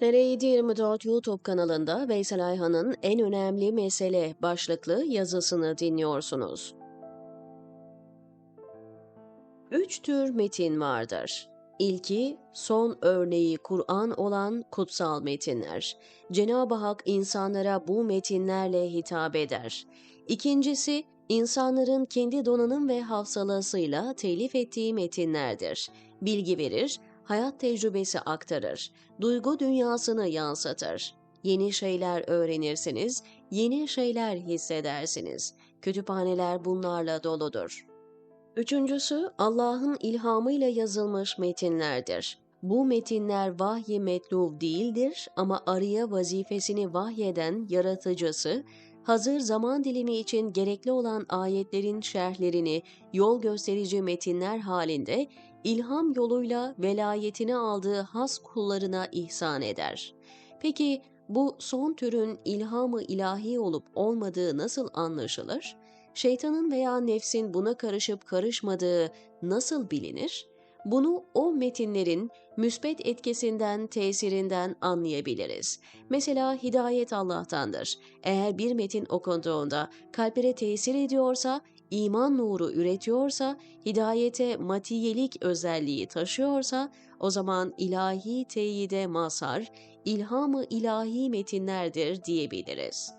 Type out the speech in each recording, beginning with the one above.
TR724 YouTube kanalında Veysel Ayhan'ın En Önemli Mesele başlıklı yazısını dinliyorsunuz. Üç tür metin vardır. İlki, son örneği Kur'an olan kutsal metinler. Cenab-ı Hak insanlara bu metinlerle hitap eder. İkincisi, insanların kendi donanım ve hafsalasıyla telif ettiği metinlerdir. Bilgi verir, hayat tecrübesi aktarır, duygu dünyasını yansıtır. Yeni şeyler öğrenirsiniz, yeni şeyler hissedersiniz. Kütüphaneler bunlarla doludur. Üçüncüsü Allah'ın ilhamıyla yazılmış metinlerdir. Bu metinler vahyi metluv değildir ama arıya vazifesini vahyeden yaratıcısı, hazır zaman dilimi için gerekli olan ayetlerin şerhlerini yol gösterici metinler halinde ilham yoluyla velayetini aldığı has kullarına ihsan eder. Peki bu son türün ilhamı ilahi olup olmadığı nasıl anlaşılır? Şeytanın veya nefsin buna karışıp karışmadığı nasıl bilinir? Bunu o metinlerin müsbet etkisinden, tesirinden anlayabiliriz. Mesela hidayet Allah'tandır. Eğer bir metin okunduğunda kalplere tesir ediyorsa, iman nuru üretiyorsa, hidayete matiyelik özelliği taşıyorsa, o zaman ilahi teyide mazhar, ilhamı ilahi metinlerdir diyebiliriz.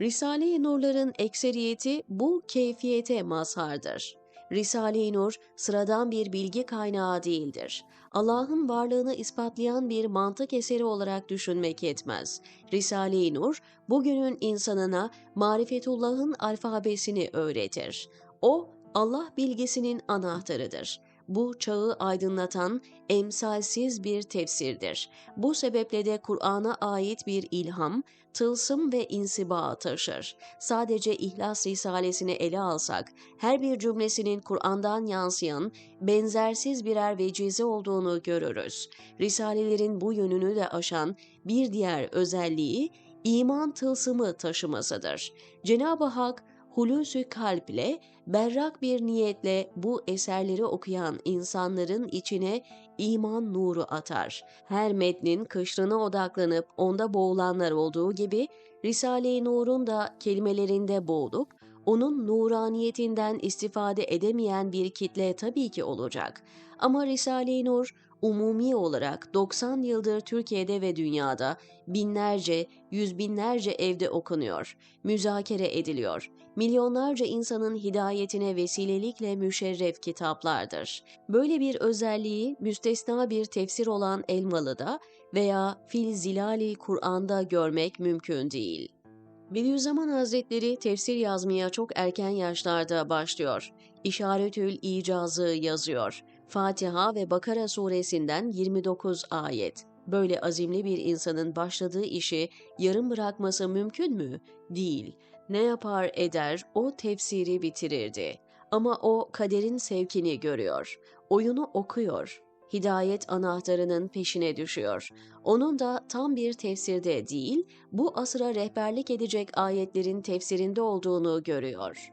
Risale-i Nurların ekseriyeti bu keyfiyete mazhardır. Risale-i Nur sıradan bir bilgi kaynağı değildir. Allah'ın varlığını ispatlayan bir mantık eseri olarak düşünmek yetmez. Risale-i Nur bugünün insanına marifetullah'ın alfabesini öğretir. O Allah bilgisinin anahtarıdır. Bu çağı aydınlatan emsalsiz bir tefsirdir. Bu sebeple de Kur'an'a ait bir ilham, tılsım ve insiba taşır. Sadece İhlas Risalesini ele alsak, her bir cümlesinin Kur'an'dan yansıyan, benzersiz birer vecize olduğunu görürüz. Risalelerin bu yönünü de aşan bir diğer özelliği, iman tılsımı taşımasıdır. Cenab-ı Hak, hulûsü kalp ile berrak bir niyetle bu eserleri okuyan insanların içine iman nuru atar. Her metnin kışrına odaklanıp onda boğulanlar olduğu gibi Risale-i Nur'un da kelimelerinde boğulup onun nuraniyetinden istifade edemeyen bir kitle tabii ki olacak. Ama Risale-i Nur umumi olarak 90 yıldır Türkiye'de ve dünyada binlerce, yüz binlerce evde okunuyor, müzakere ediliyor. Milyonlarca insanın hidayetine vesilelikle müşerref kitaplardır. Böyle bir özelliği müstesna bir tefsir olan Elmalı'da veya Fil Zilali Kur'an'da görmek mümkün değil. Bediüzzaman Hazretleri tefsir yazmaya çok erken yaşlarda başlıyor. İşaretül İcazı yazıyor. Fatiha ve Bakara suresinden 29 ayet. Böyle azimli bir insanın başladığı işi yarım bırakması mümkün mü? Değil. Ne yapar eder o tefsiri bitirirdi. Ama o kaderin sevkini görüyor. Oyunu okuyor hidayet anahtarının peşine düşüyor. Onun da tam bir tefsirde değil, bu asıra rehberlik edecek ayetlerin tefsirinde olduğunu görüyor.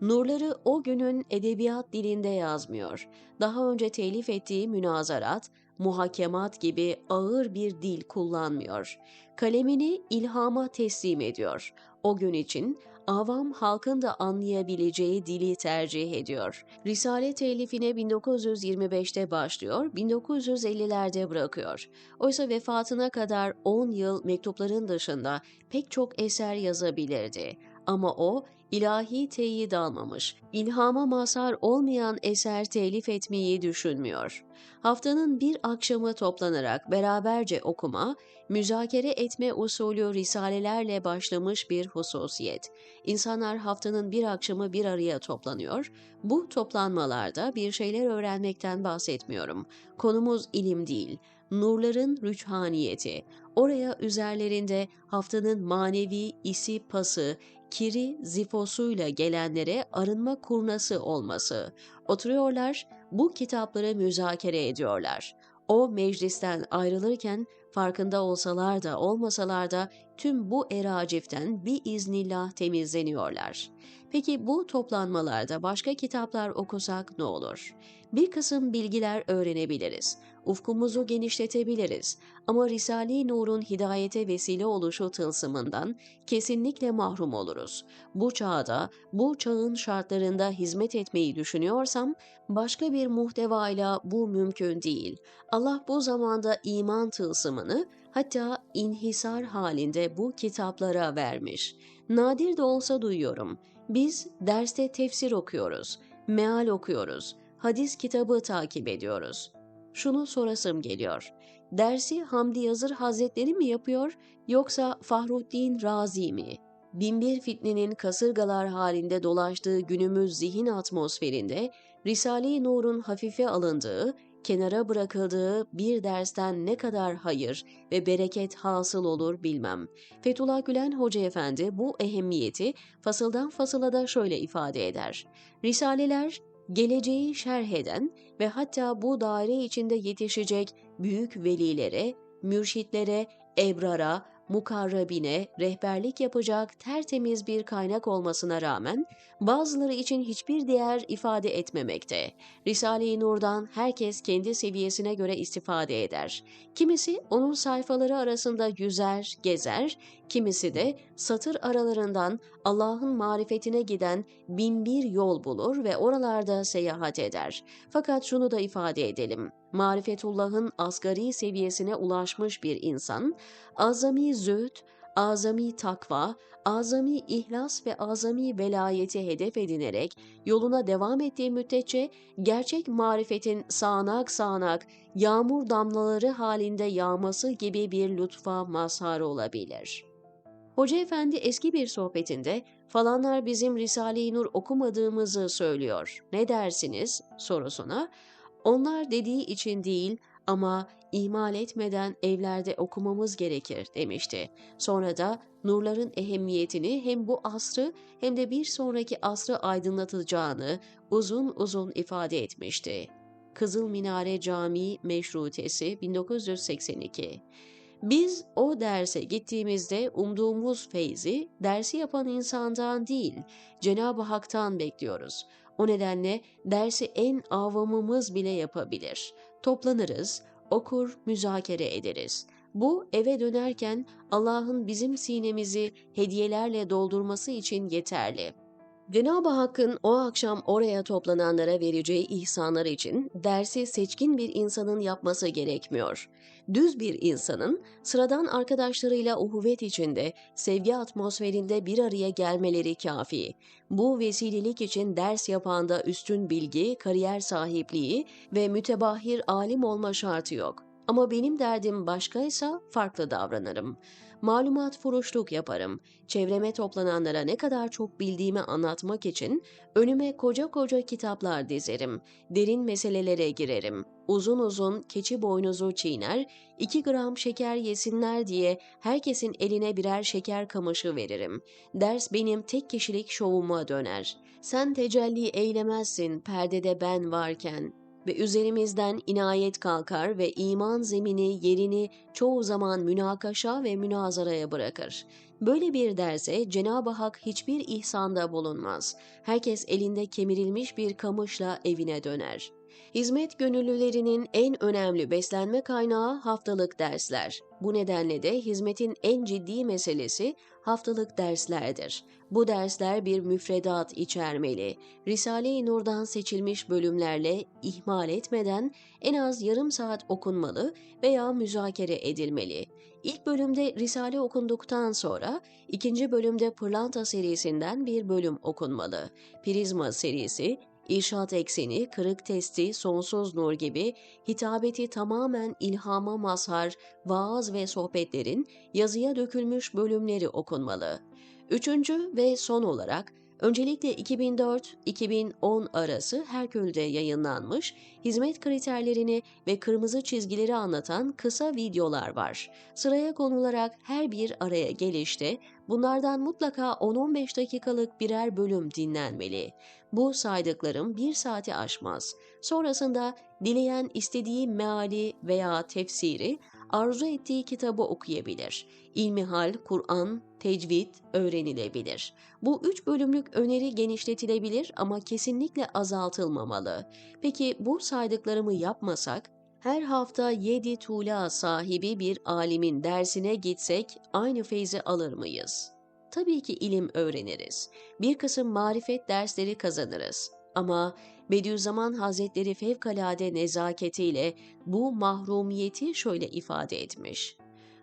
Nurları o günün edebiyat dilinde yazmıyor. Daha önce telif ettiği münazarat, muhakemat gibi ağır bir dil kullanmıyor. Kalemini ilhama teslim ediyor. O gün için avam halkın da anlayabileceği dili tercih ediyor. Risale telifine 1925'te başlıyor, 1950'lerde bırakıyor. Oysa vefatına kadar 10 yıl mektupların dışında pek çok eser yazabilirdi. Ama o ilahi teyit almamış, ilhama mazhar olmayan eser telif etmeyi düşünmüyor. Haftanın bir akşamı toplanarak beraberce okuma, müzakere etme usulü risalelerle başlamış bir hususiyet. İnsanlar haftanın bir akşamı bir araya toplanıyor. Bu toplanmalarda bir şeyler öğrenmekten bahsetmiyorum. Konumuz ilim değil, nurların rüçhaniyeti. Oraya üzerlerinde haftanın manevi isi pası, kiri zifosuyla gelenlere arınma kurnası olması. Oturuyorlar, bu kitapları müzakere ediyorlar. O meclisten ayrılırken farkında olsalar da olmasalar da tüm bu eraciften bir iznillah temizleniyorlar. Peki bu toplanmalarda başka kitaplar okusak ne olur? Bir kısım bilgiler öğrenebiliriz. Ufkumuzu genişletebiliriz. Ama Risale-i Nur'un hidayete vesile oluşu tılsımından kesinlikle mahrum oluruz. Bu çağda, bu çağın şartlarında hizmet etmeyi düşünüyorsam başka bir muhtevayla bu mümkün değil. Allah bu zamanda iman tılsımını hatta inhisar halinde bu kitaplara vermiş. Nadir de olsa duyuyorum. Biz derste tefsir okuyoruz, meal okuyoruz, hadis kitabı takip ediyoruz. Şunu sorasım geliyor. Dersi Hamdi Yazır Hazretleri mi yapıyor yoksa Fahruddin Razi mi? Binbir fitnenin kasırgalar halinde dolaştığı günümüz zihin atmosferinde Risale-i Nur'un hafife alındığı, kenara bırakıldığı bir dersten ne kadar hayır ve bereket hasıl olur bilmem. Fethullah Gülen Hoca Efendi bu ehemmiyeti fasıldan fasıla da şöyle ifade eder. Risaleler geleceği şerh eden ve hatta bu daire içinde yetişecek büyük velilere, mürşitlere, ebrara, mukarrabine rehberlik yapacak tertemiz bir kaynak olmasına rağmen bazıları için hiçbir değer ifade etmemekte. Risale-i Nur'dan herkes kendi seviyesine göre istifade eder. Kimisi onun sayfaları arasında yüzer, gezer, kimisi de satır aralarından Allah'ın marifetine giden bin bir yol bulur ve oralarda seyahat eder. Fakat şunu da ifade edelim. Marifetullah'ın asgari seviyesine ulaşmış bir insan, azami zühd, azami takva, azami ihlas ve azami velayeti hedef edinerek yoluna devam ettiği müddetçe gerçek marifetin sağanak sağanak yağmur damlaları halinde yağması gibi bir lütfa mazhar olabilir. Hoca Efendi eski bir sohbetinde falanlar bizim Risale-i Nur okumadığımızı söylüyor. Ne dersiniz? sorusuna onlar dediği için değil ama ihmal etmeden evlerde okumamız gerekir demişti. Sonra da nurların ehemmiyetini hem bu asrı hem de bir sonraki asrı aydınlatacağını uzun uzun ifade etmişti. Kızıl Minare Camii Meşrutesi 1982 biz o derse gittiğimizde umduğumuz feyzi dersi yapan insandan değil, Cenab-ı Hak'tan bekliyoruz. O nedenle dersi en avamımız bile yapabilir. Toplanırız, okur, müzakere ederiz. Bu eve dönerken Allah'ın bizim sinemizi hediyelerle doldurması için yeterli. Cenab-ı Hakk'ın o akşam oraya toplananlara vereceği ihsanlar için dersi seçkin bir insanın yapması gerekmiyor. Düz bir insanın sıradan arkadaşlarıyla uhuvvet içinde, sevgi atmosferinde bir araya gelmeleri kafi. Bu vesilelik için ders yapanda üstün bilgi, kariyer sahipliği ve mütebahir alim olma şartı yok. Ama benim derdim başkaysa farklı davranırım. Malumat furuşluk yaparım. Çevreme toplananlara ne kadar çok bildiğimi anlatmak için önüme koca koca kitaplar dizerim. Derin meselelere girerim. Uzun uzun keçi boynuzu çiğner, iki gram şeker yesinler diye herkesin eline birer şeker kamışı veririm. Ders benim tek kişilik şovuma döner. Sen tecelli eylemezsin perdede ben varken ve üzerimizden inayet kalkar ve iman zemini yerini çoğu zaman münakaşa ve münazaraya bırakır. Böyle bir derse Cenab-ı Hak hiçbir ihsanda bulunmaz. Herkes elinde kemirilmiş bir kamışla evine döner. Hizmet gönüllülerinin en önemli beslenme kaynağı haftalık dersler. Bu nedenle de hizmetin en ciddi meselesi haftalık derslerdir. Bu dersler bir müfredat içermeli. Risale-i Nur'dan seçilmiş bölümlerle ihmal etmeden en az yarım saat okunmalı veya müzakere edilmeli. İlk bölümde Risale okunduktan sonra ikinci bölümde Pırlanta serisinden bir bölüm okunmalı. Prizma serisi İrşat ekseni, kırık testi, sonsuz nur gibi hitabeti tamamen ilhama mazhar, vaaz ve sohbetlerin yazıya dökülmüş bölümleri okunmalı. Üçüncü ve son olarak Öncelikle 2004-2010 arası Herkül'de yayınlanmış, hizmet kriterlerini ve kırmızı çizgileri anlatan kısa videolar var. Sıraya konularak her bir araya gelişte bunlardan mutlaka 10-15 dakikalık birer bölüm dinlenmeli. Bu saydıklarım bir saati aşmaz. Sonrasında dileyen istediği meali veya tefsiri arzu ettiği kitabı okuyabilir. İlmihal, Kur'an, tecvid öğrenilebilir. Bu üç bölümlük öneri genişletilebilir ama kesinlikle azaltılmamalı. Peki bu saydıklarımı yapmasak, her hafta yedi tuğla sahibi bir alimin dersine gitsek aynı feyzi alır mıyız? Tabii ki ilim öğreniriz. Bir kısım marifet dersleri kazanırız. Ama Bediüzzaman Hazretleri fevkalade nezaketiyle bu mahrumiyeti şöyle ifade etmiş.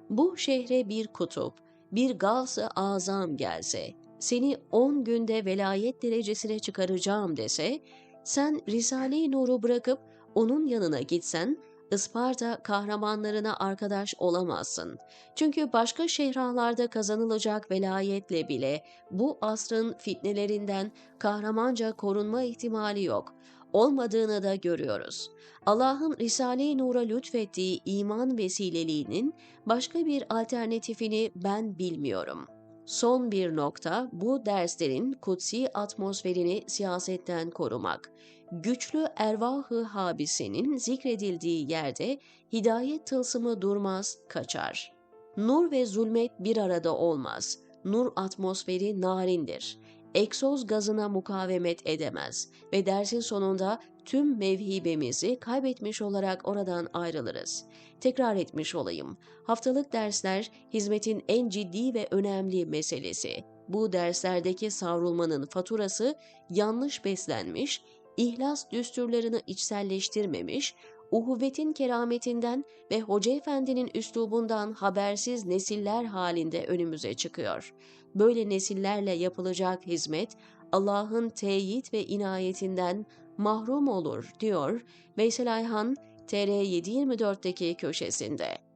Bu şehre bir kutup, bir gavs-ı azam gelse, seni on günde velayet derecesine çıkaracağım dese, sen Risale-i Nur'u bırakıp onun yanına gitsen, Isparta kahramanlarına arkadaş olamazsın. Çünkü başka şehralarda kazanılacak velayetle bile bu asrın fitnelerinden kahramanca korunma ihtimali yok. Olmadığını da görüyoruz. Allah'ın Risale-i Nur'a lütfettiği iman vesileliğinin başka bir alternatifini ben bilmiyorum.'' Son bir nokta bu derslerin kutsi atmosferini siyasetten korumak. Güçlü ervahı habisenin zikredildiği yerde hidayet tılsımı durmaz, kaçar. Nur ve zulmet bir arada olmaz. Nur atmosferi narindir. Egzoz gazına mukavemet edemez ve dersin sonunda tüm mevhibemizi kaybetmiş olarak oradan ayrılırız. Tekrar etmiş olayım. Haftalık dersler hizmetin en ciddi ve önemli meselesi. Bu derslerdeki savrulmanın faturası yanlış beslenmiş, ihlas düsturlarını içselleştirmemiş, uhuvvetin kerametinden ve Hoca Efendi'nin üslubundan habersiz nesiller halinde önümüze çıkıyor. Böyle nesillerle yapılacak hizmet Allah'ın teyit ve inayetinden mahrum olur diyor Veysel Ayhan TR724'deki köşesinde.